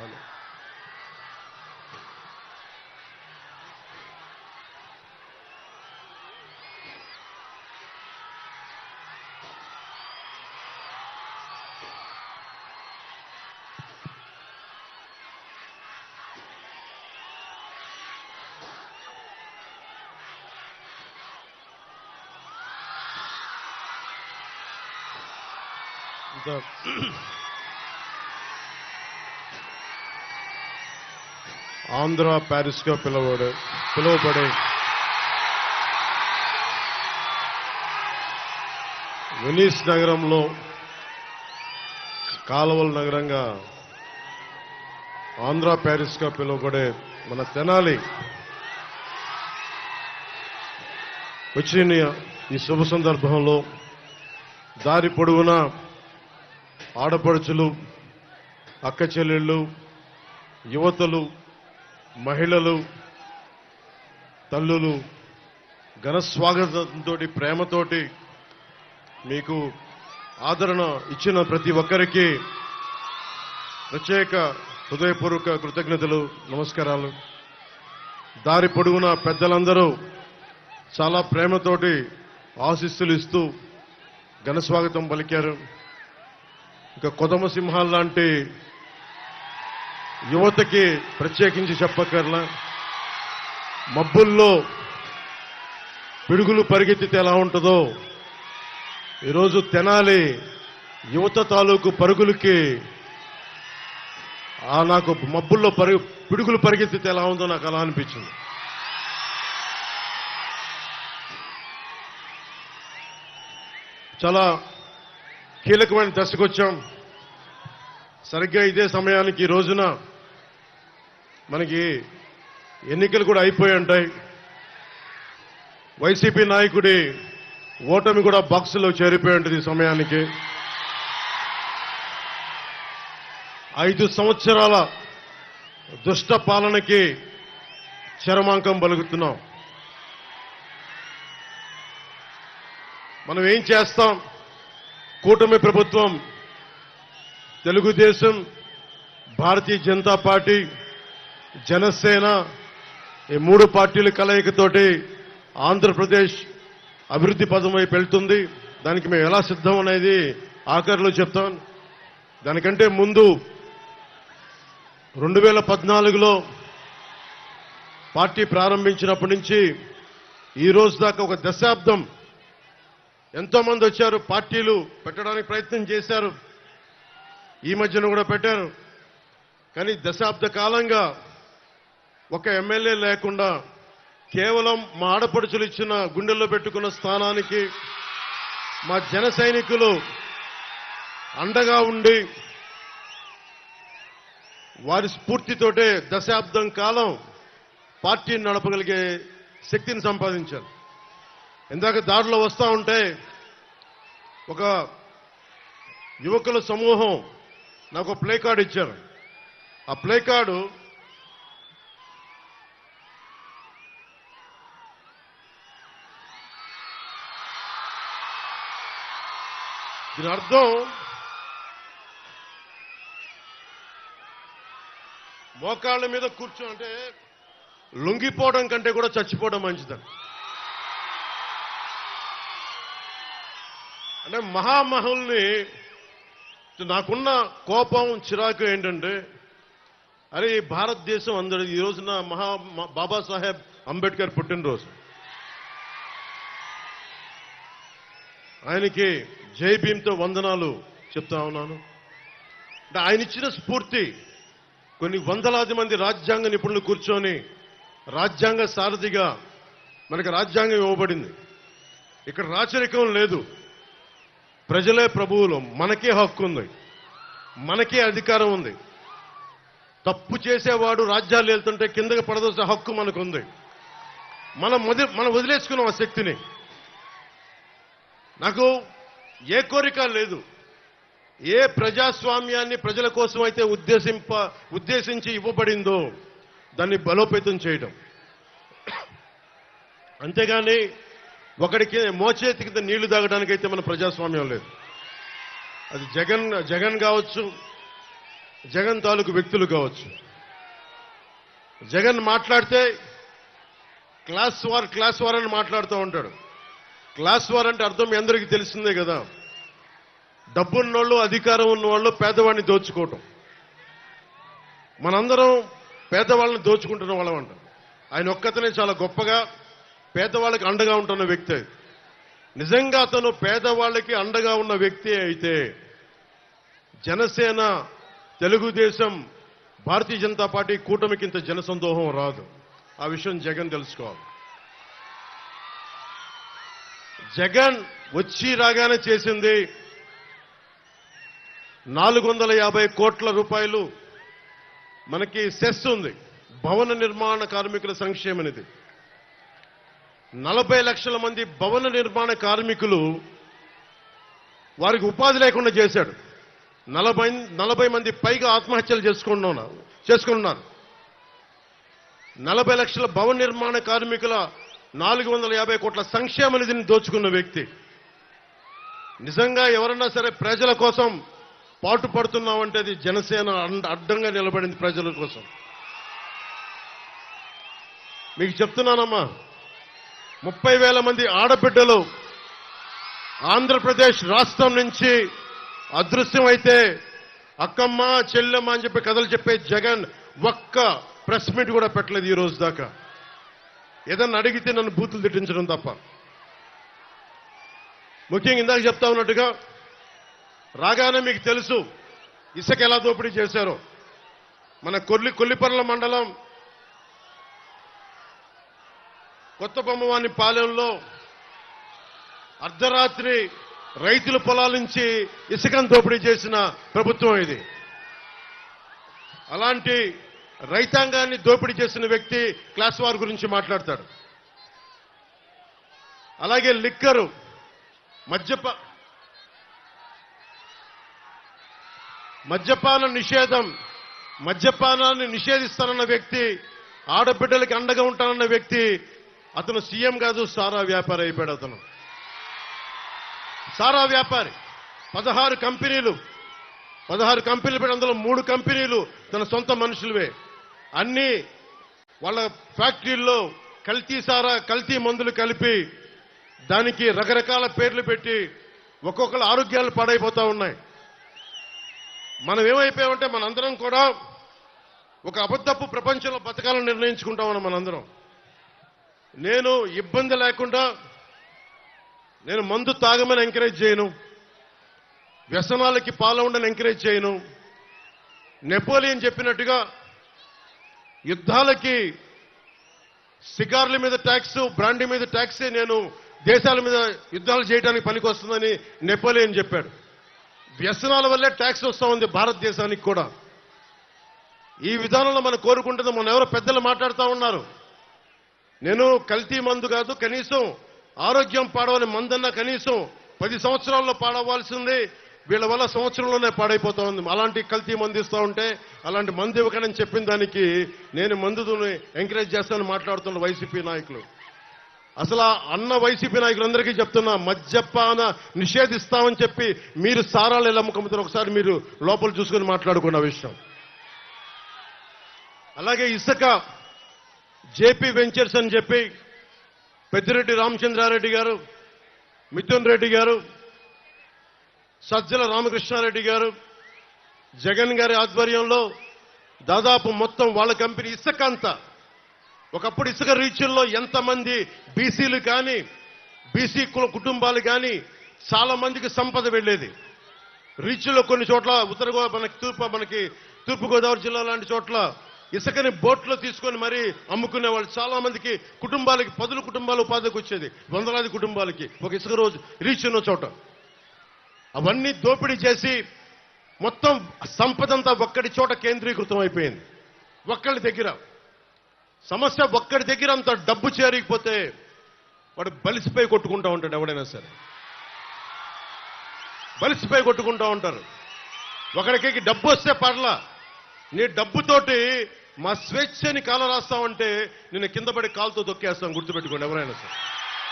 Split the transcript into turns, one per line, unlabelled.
Hello ఇంకా ఆంధ్ర ప్యారిస్గా పిలవడే పిలువబడే Venice నగరంలో కాలువల నగరంగా ఆంధ్ర ప్యారిస్గా పిలువబడే మన తెనాలి వచ్చిన ఈ శుభ సందర్భంలో దారి పొడవునా ఆడపడుచులు అక్క చెల్లెళ్ళు యువతలు మహిళలు తల్లులు ఘనస్వాగతంతో ప్రేమతోటి మీకు ఆదరణ ఇచ్చిన ప్రతి ఒక్కరికి ప్రత్యేక హృదయపూర్వక కృతజ్ఞతలు నమస్కారాలు. దారి పొడుగున పెద్దలందరూ చాలా ప్రేమతోటి ఆశీస్సులు ఇస్తూ ఘన స్వాగతం పలికారు. ఇక కొదమ సింహాలు లాంటి యువతకి ప్రత్యేకించి చెప్పక్కర్లా. మబ్బుల్లో పిడుగులు పరిగెత్తితే ఎలా ఉంటుందో ఈరోజు తెనాలి యువత తాలూకు పరుగులకి నాకు మబ్బుల్లో పరుగు పిడుగులు పరిగెత్తితే ఎలా ఉందో నాకు అలా అనిపించింది. చాలా కీలకమైన దశకు వచ్చాం సరిగ్గా ఇదే సమయానికి ఈ రోజున మనకి ఎన్నికలు కూడా అయిపోయి ఉంటాయి. వైసీపీ నాయకుడి ఓటమి కూడా బాక్సులో చేరిపోయి ఉంటుంది ఈ సమయానికి. ఐదు సంవత్సరాల దుష్ట పాలనకి చరమాంకం పలుకుతున్నాం. మనం ఏం చేస్తాం? కూటమి ప్రభుత్వం తెలుగుదేశం భారతీయ జనతా పార్టీ జనసేన ఈ మూడు పార్టీల కలయికతోటి ఆంధ్రప్రదేశ్ అభివృద్ధి పదం వైపు వెళ్తుంది. దానికి మేము ఎలా సిద్ధం అనేది ఆఖరిలో చెప్తాం. దానికంటే ముందు రెండు వేల పద్నాలుగులో పార్టీ ప్రారంభించినప్పటి నుంచి ఈ రోజు దాకా ఒక దశాబ్దం ఎంతోమంది వచ్చారు పార్టీలు పెట్టడానికి ప్రయత్నం చేశారు ఈ మధ్యన కూడా పెట్టారు. కానీ దశాబ్ద కాలంగా ఒక ఎమ్మెల్యే లేకుండా కేవలం మా ఆడపడుచులు ఇచ్చిన గుండెల్లో పెట్టుకున్న స్థానానికి మా జన సైనికులు అండగా ఉండి వారి స్ఫూర్తితోటే దశాబ్దం కాలం పార్టీని నడపగలిగే శక్తిని సంపాదించారు. ఇందాక దారిలో వస్తూ ఉంటే ఒక యువకుల సమూహం నాకు ప్లే కార్డు ఇచ్చారు. ఆ ప్లే కార్డు దీని అర్థం మోకాళ్ళ మీద కూర్చో అంటే లొంగిపోవడం కంటే కూడా చచ్చిపోవడం మంచిదని. అంటే మహామహుల్ని నాకున్న కోపం చిరాకు ఏంటంటే అరే భారతదేశం అందరి ఈ రోజున మహా బాబాసాహెబ్ అంబేద్కర్ పుట్టినరోజు. ఆయనకి జై భీమ్తో వందనాలు చెప్తా ఉన్నాను. అంటే ఆయన ఇచ్చిన స్ఫూర్తి కొన్ని వందలాది మంది రాజ్యాంగ నిపుణులు కూర్చొని రాజ్యాంగ సారథిగా మనకి రాజ్యాంగం ఇవ్వబడింది. ఇక్కడ రాచరికం లేదు. ప్రజలే ప్రభువులు మనకే హక్కు ఉంది మనకే అధికారం ఉంది. తప్పు చేసేవాడు రాజ్యాలు వెళ్తుంటే కిందకి పడదోసే హక్కు మనకు ఉంది మనం వది మనం వదిలేసుకున్నాం ఆ శక్తిని. నాకు ఏ కోరిక లేదు. ఏ ప్రజాస్వామ్యాన్ని ప్రజల కోసం అయితే ఉద్దేశింప ఉద్దేశించి ఇవ్వబడిందో దాన్ని బలోపేతం చేయడం. అంతేగాని ఒకడికి మోచేతి కింద నీళ్ళు తాగడానికైతే మన ప్రజాస్వామ్యం లేదు. అది జగన్ జగన్ కావచ్చు జగన్ తాలూకు వ్యక్తులు కావచ్చు. జగన్ మాట్లాడితే క్లాస్ వార్ క్లాస్ వార్ అని మాట్లాడుతూ ఉంటాడు. క్లాస్ వార్ అంటే అర్థం మీ అందరికీ తెలిసిందే కదా. డబ్బున్నోళ్ళు అధికారం ఉన్నవాళ్ళు పేదవాడిని దోచుకోవటం. మనందరం పేదవాళ్ళని దోచుకుంటున్న వాళ్ళం అంట. ఆయన ఒక్కతనే చాలా గొప్పగా పేదవాళ్ళకి అండగా ఉంటున్న వ్యక్తి. నిజంగా అతను పేదవాళ్ళకి అండగా ఉన్న వ్యక్తి అయితే జనసేన తెలుగుదేశం భారతీయ జనతా పార్టీ కూటమికి ఇంత జనసందోహం రాదు. ఆ విషయం జగన్ తెలుసుకోవాలి. జగన్ వచ్చి రాగానే చేసింది నాలుగు వందల యాభై కోట్ల రూపాయలు మనకి సెస్ ఉంది. భవన నిర్మాణ కార్మికుల సంక్షేమ నిధి నలభై లక్షల మంది భవన నిర్మాణ కార్మికులు వారికి ఉపాధి లేకుండా చేశాడు. నలభై నలభై మంది పైగా ఆత్మహత్యలు చేసుకుంటున్నారు చేసుకుంటున్నారు నలభై లక్షల భవన నిర్మాణ కార్మికుల నాలుగు వందల యాభై కోట్ల సంక్షేమ నిధిని దోచుకున్న వ్యక్తి. నిజంగా ఎవరన్నా సరే ప్రజల కోసం పాటు పడుతున్నామంటే అది జనసేన అడ్డంగా నిలబడింది ప్రజల కోసం. మీకు చెప్తున్నానమ్మా ముప్పై వేల మంది ఆడబిడ్డలు ఆంధ్రప్రదేశ్ రాష్ట్రం నుంచి అదృశ్యమైతే అక్కమ్మ చెల్లెమ్మ అని చెప్పి కథలు చెప్పే జగన్ ఒక్క ప్రెస్ మీట్ కూడా పెట్టలేదు ఈ రోజు దాకా. ఏదన్నా అడిగితే నన్ను బూతులు తిట్టించడం తప్ప. ముఖ్యంగా ఇందాక చెప్తా ఉన్నట్టుగా రాగానే మీకు తెలుసు ఇసుక ఎలా దోపిడీ చేశారో. మన కొల్లి కొల్లిపర్ల మండలం కొత్త బొమ్మవాని పాలెంలో అర్ధరాత్రి రైతుల పొలాల నుంచి ఇసుకను దోపిడీ చేసిన ప్రభుత్వం ఇది. అలాంటి రైతాంగాన్ని దోపిడీ చేసిన వ్యక్తి క్లాస్ వార్ గురించి మాట్లాడతాడు. అలాగే లిక్కరు మద్యప మద్యపాన నిషేధం మద్యపానాన్ని నిషేధిస్తానన్న వ్యక్తి ఆడబిడ్డలకి అండగా ఉంటానన్న వ్యక్తి అతను సీఎం కాదు సారా వ్యాపారి అయిపోయాడు అతను. సారా వ్యాపారి పదహారు కంపెనీలు పదహారు కంపెనీలు పెట్టి అందులో మూడు కంపెనీలు తన సొంత మనుషులవే. అన్ని వాళ్ళ ఫ్యాక్టరీల్లో కల్తీ సారా కల్తీ మందులు కలిపి దానికి రకరకాల పేర్లు పెట్టి ఒక్కొక్కరు ఆరోగ్యాలు పాడైపోతా ఉన్నాయి. మనం ఏమైపోయామంటే మనందరం కూడా ఒక అబద్ధపు ప్రపంచంలో బతకాలని నిర్ణయించుకుంటామని మనందరం. నేను ఇబ్బంది లేకుండా నేను మందు తాగమని ఎంకరేజ్ చేయను. వ్యసనాలకి పాల్గొండని ఎంకరేజ్ చేయను. నెపోలియన్ చెప్పినట్టుగా యుద్ధాలకి సిగార్ల మీద ట్యాక్స్ బ్రాండ్ మీద ట్యాక్సే నేను దేశాల మీద యుద్ధాలు చేయడానికి పనికొస్తుందని నెపోలియన్ చెప్పాడు. వ్యసనాల వల్లే ట్యాక్స్ వస్తూ ఉంది భారతదేశానికి కూడా. ఈ విధానంలో మనం కోరుకుంటుంది మన ఎవరో పెద్దలు మాట్లాడుతూ ఉన్నారు. నేను కల్తీ మందు కాదు కనీసం ఆరోగ్యం పాడవని మందన్నా కనీసం పది సంవత్సరాల్లో పాడవలసింది వీళ్ళ వల్ల సంవత్సరంలోనే పాడైపోతా ఉంది. అలాంటి కల్తీ మందు ఇస్తూ ఉంటే అలాంటి మందు ఇవ్వకనని చెప్పిన దానికి నేను మందుని ఎంకరేజ్ చేస్తానని మాట్లాడుతున్న వైసీపీ నాయకులు. అసలు ఆ అన్న వైసీపీ నాయకులందరికీ చెప్తున్నా మద్యపాన నిషేధిస్తామని చెప్పి మీరు సారాలు ఎలా ముఖ్యమంత్రి ఒకసారి మీరు లోపల చూసుకొని మాట్లాడుకున్న విషయం. అలాగే ఇసుక జేపీ వెంచర్స్ అని చెప్పి పెద్దిరెడ్డి రామచంద్రారెడ్డి గారు మిథున్ రెడ్డి గారు సజ్జల రామకృష్ణారెడ్డి గారు జగన్ గారి ఆధ్వర్యంలో దాదాపు మొత్తం వాళ్ళ కంపెనీ ఇసుక అంతా. ఒకప్పుడు ఇసుక రీచుల్లో ఎంతమంది బీసీలు కానీ బీసీ కు- కుటుంబాలు కానీ చాలా మందికి సంపద వెళ్ళేది. రీచ్లో కొన్ని చోట్ల ఉత్తర మనకి తూర్పు మనకి తూర్పుగోదావరి జిల్లా లాంటి చోట్ల ఇసుకని బోట్లో తీసుకొని మరీ అమ్ముకునే వాళ్ళు చాలా మందికి కుటుంబాలకి పదుల కుటుంబాలు ఉపాధికి వచ్చేది. వందలాది కుటుంబాలకి. ఒక ఇసుక రోజు రీచ్ ఉన్న చోట. అవన్నీ దోపిడీ చేసి మొత్తం సంపదంతా ఒక్కడి చోట కేంద్రీకృతం అయిపోయింది ఒక్కడి దగ్గర. సమస్య ఒక్కడి దగ్గర అంత డబ్బు చేరికపోతే వాడు బలిసిపోయి కొట్టుకుంటా ఉంటాడు ఎవడైనా సరే. బలిసిపోయి కొట్టుకుంటా ఉంటారు. ఒకరికి డబ్బు వస్తే పర్లా. నీ డబ్బుతోటి మా స్వేచ్ఛని కాల రాస్తామంటే నిన్ను కింద పడి కాలుతో తొక్కేస్తాం గుర్తుపెట్టుకోండి ఎవరైనా సరే.